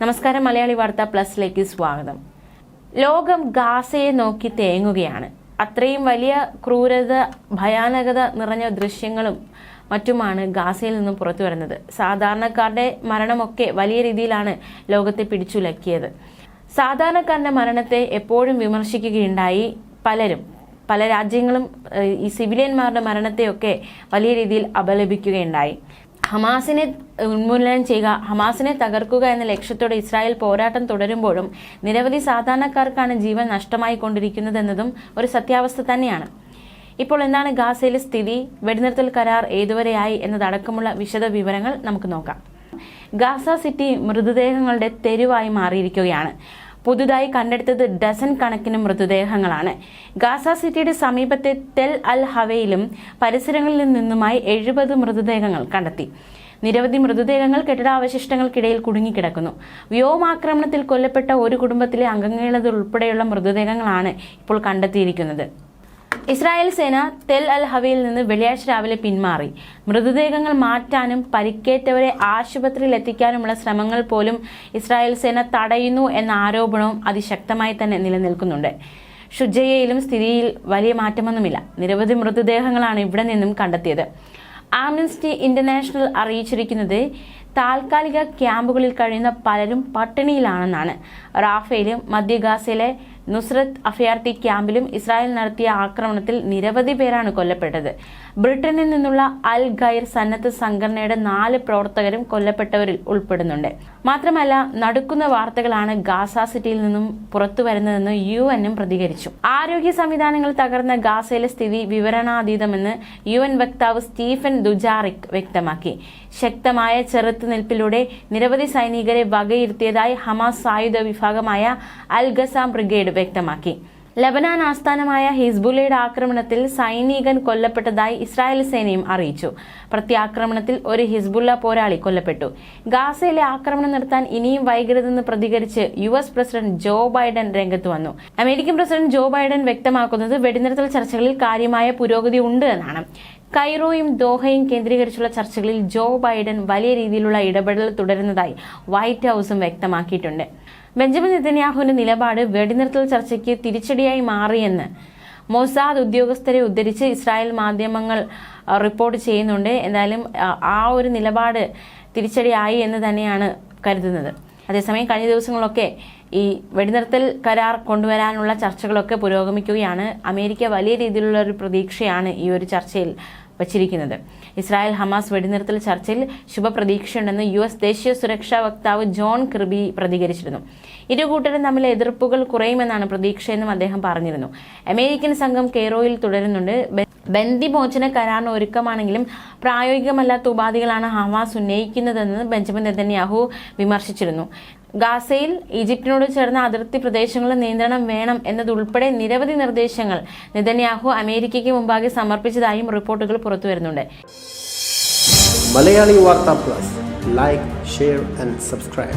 നമസ്കാരം മലയാളി വാർത്ത പ്ലസിലേക്ക് സ്വാഗതം. ലോകം ഗാസയെ നോക്കി തേങ്ങുകയാണ്. അത്രയും വലിയ ക്രൂരത ഭയാനകത നിറഞ്ഞ ദൃശ്യങ്ങളും മറ്റുമാണ് ഗാസയിൽ നിന്നും പുറത്തു വരുന്നത്. സാധാരണക്കാരുടെ മരണമൊക്കെ വലിയ രീതിയിലാണ് ലോകത്തെ പിടിച്ചുലക്കിയത്. സാധാരണക്കാരന്റെ മരണത്തെ എപ്പോഴും വിമർശിക്കുകയുണ്ടായി പലരും. പല രാജ്യങ്ങളും ഈ സിവിലിയന്മാരുടെ മരണത്തെയൊക്കെ വലിയ രീതിയിൽ അപലപിക്കുകയുണ്ടായി. ഹമാസിനെ ഉന്മൂലനം ചെയ്യുക ഹമാസിനെ തകർക്കുക എന്ന ലക്ഷ്യത്തോടെ ഇസ്രായേൽ പോരാട്ടം തുടരുമ്പോഴും നിരവധി സാധാരണക്കാർക്കാണ് ജീവൻ നഷ്ടമായി കൊണ്ടിരിക്കുന്നതെന്നതും ഒരു സത്യാവസ്ഥ തന്നെയാണ്. ഇപ്പോൾ എന്താണ് ഗാസയിലെ സ്ഥിതി? വെടിനിർത്തൽ കരാർ ഏതുവരെയായി എന്നതടക്കമുള്ള വിശദ വിവരങ്ങൾ നമുക്ക് നോക്കാം. ഗാസ സിറ്റി മൃതദേഹങ്ങളുടെ തെരുവായി മാറിയിരിക്കുകയാണ്. പുതുതായി കണ്ടെടുത്തത് ഡസൻ കണക്കിന് മൃതദേഹങ്ങളാണ്. ഗാസ സിറ്റിയുടെ സമീപത്തെ തെൽ അൽ ഹവയിലും പരിസരങ്ങളിൽ നിന്നുമായി എഴുപത് മൃതദേഹങ്ങൾ കണ്ടെത്തി. നിരവധി മൃതദേഹങ്ങൾ കെട്ടിടാവശിഷ്ടങ്ങൾക്കിടയിൽ കുടുങ്ങിക്കിടക്കുന്നു. വ്യോമാക്രമണത്തിൽ കൊല്ലപ്പെട്ട ഒരു കുടുംബത്തിലെ അംഗങ്ങളുള്ളത് ഉൾപ്പെടെയുള്ള മൃതദേഹങ്ങളാണ് ഇപ്പോൾ കണ്ടെത്തിയിരിക്കുന്നത്. ഇസ്രായേൽ സേന തെൽ അൽ ഹവയിൽ നിന്ന് വെള്ളിയാഴ്ച രാവിലെ പിന്മാറി. മൃതദേഹങ്ങൾ മാറ്റാനും പരിക്കേറ്റവരെ ആശുപത്രിയിൽ എത്തിക്കാനുമുള്ള ശ്രമങ്ങൾ പോലും ഇസ്രായേൽ സേന തടയുന്നു എന്ന ആരോപണവും അതിശക്തമായി തന്നെ നിലനിൽക്കുന്നുണ്ട്. ഷുജയയിലും സ്ഥിതിയിൽ വലിയ മാറ്റമൊന്നുമില്ല. നിരവധി മൃതദേഹങ്ങളാണ് ഇവിടെ നിന്നും കണ്ടെത്തിയത്. ആംനസ്റ്റി ഇന്റർനാഷണൽ അറിയിച്ചിരിക്കുന്നത് താൽക്കാലിക ക്യാമ്പുകളിൽ കഴിയുന്ന പലരും പട്ടിണിയിലാണെന്നാണ്. റാഫേലും മധ്യ ഗാസയിലെ നുസ്രത്ത് അഭയാർത്ഥി ക്യാമ്പിലും ഇസ്രായേൽ നടത്തിയ ആക്രമണത്തിൽ നിരവധി പേരാണ് കൊല്ലപ്പെട്ടത്. ബ്രിട്ടനിൽ നിന്നുള്ള അൽ ഗൈർ സന്നദ്ധ സംഘടനയുടെ നാല് പ്രവർത്തകരും കൊല്ലപ്പെട്ടവരിൽ ഉൾപ്പെടുന്നുണ്ട്. മാത്രമല്ല നടക്കുന്ന വാർത്തകളാണ് ഗാസ സിറ്റിയിൽ നിന്നും പുറത്തു വരുന്നതെന്ന് യു എന്നും പ്രതികരിച്ചു. ആരോഗ്യ സംവിധാനങ്ങൾ തകർന്ന ഗാസയിലെ സ്ഥിതി വിവരണാതീതമെന്ന് യു എൻ വക്താവ് സ്റ്റീഫൻ ദുജാറിക് വ്യക്തമാക്കി. ശക്തമായ ചെറുത്തുനിൽപ്പിലൂടെ നിരവധി സൈനികരെ വകയിരുത്തിയതായി ഹമാസ് സായുധ വിഭാഗമായ അൽ ഗസാം ബ്രിഗേഡ് വ്യക്തമാക്കി. ലബനാൻ ആസ്ഥാനമായ ഹിസ്ബുലയുടെ ആക്രമണത്തിൽ സൈനികൻ കൊല്ലപ്പെട്ടതായി ഇസ്രായേൽ സേനയും അറിയിച്ചു. പ്രത്യാക്രമണത്തിൽ ഒരു ഹിസ്ബുല്ല പോരാളി കൊല്ലപ്പെട്ടു. ഗാസയിലെ ആക്രമണം നടത്താൻ ഇനിയും വൈകരുതെന്ന് പ്രതികരിച്ച് U S president Joe Biden രംഗത്ത് വന്നു. അമേരിക്കൻ പ്രസിഡന്റ് ജോ ബൈഡൻ വ്യക്തമാക്കുന്നത് വെടിനിർത്തൽ ചർച്ചകളിൽ കാര്യമായ പുരോഗതി ഉണ്ട് എന്നാണ്. കൈറോയും ദോഹയും കേന്ദ്രീകരിച്ചുള്ള ചർച്ചകളിൽ ജോ ബൈഡൻ വലിയ രീതിയിലുള്ള ഇടപെടൽ തുടരുന്നതായി വൈറ്റ് ഹൌസും വ്യക്തമാക്കിയിട്ടുണ്ട്. ബെഞ്ചമിൻ നെതന്യാഹുവിന്റെ നിലപാട് വെടിനിർത്തൽ ചർച്ചയ്ക്ക് തിരിച്ചടിയായി മാറിയെന്ന് മൊസാദ് ഉദ്യോഗസ്ഥരെ ഉദ്ധരിച്ച് ഇസ്രായേൽ മാധ്യമങ്ങൾ റിപ്പോർട്ട് ചെയ്യുന്നുണ്ട്. എന്തായാലും ആ, ഒരു നിലപാട് തിരിച്ചടിയായി എന്ന് തന്നെയാണ് കരുതുന്നത്. അതേസമയം കഴിഞ്ഞ ദിവസങ്ങളൊക്കെ ഈ വെടിനിർത്തൽ കരാർ കൊണ്ടുവരാനുള്ള ചർച്ചകളൊക്കെ പുരോഗമിക്കുകയാണ്. അമേരിക്ക വലിയ രീതിയിലുള്ള ഒരു പ്രതീക്ഷയാണ് ഈ ഒരു ചർച്ചയിൽ വച്ചിരിക്കുന്നത്. ഇസ്രായേൽ ഹമാസ് വെടിനിർത്തൽ ചർച്ചയിൽ ശുഭപ്രതീക്ഷയുണ്ടെന്ന് യു എസ് ദേശീയ സുരക്ഷാ വക്താവ് ജോൺ കിർബി പ്രതികരിച്ചിരുന്നു. ഇരു കൂട്ടരും തമ്മിലെ എതിർപ്പുകൾ കുറയുമെന്നാണ് പ്രതീക്ഷയെന്നും അദ്ദേഹം പറഞ്ഞിരുന്നു. അമേരിക്കൻ സംഘം കെയ്റോയിൽ തുടരുന്നുണ്ട്. ബന്ദിമോചന കരാറിന് ഒരുക്കമാണെങ്കിലും പ്രായോഗികമല്ലാത്ത ഉപാധികളാണ് ഹമാസ് ഉന്നയിക്കുന്നതെന്ന് ബെഞ്ചമിൻ നെതന്യാഹു വിമർശിച്ചിരുന്നു. ഗാസയിൽ ഈജിപ്തിനോട് ചേർന്ന അതിർത്തി പ്രദേശങ്ങളിൽ നിയന്ത്രണം വേണം എന്നതുൾപ്പെടെ നിരവധി നിർദ്ദേശങ്ങൾ നെതന്യാഹു അമേരിക്കയ്ക്ക് മുമ്പാകെ സമർപ്പിച്ചതായും റിപ്പോർട്ടുകൾ പുറത്തുവരുന്നുണ്ട്. മലയാളി വാർത്താ plus. Like share and subscribe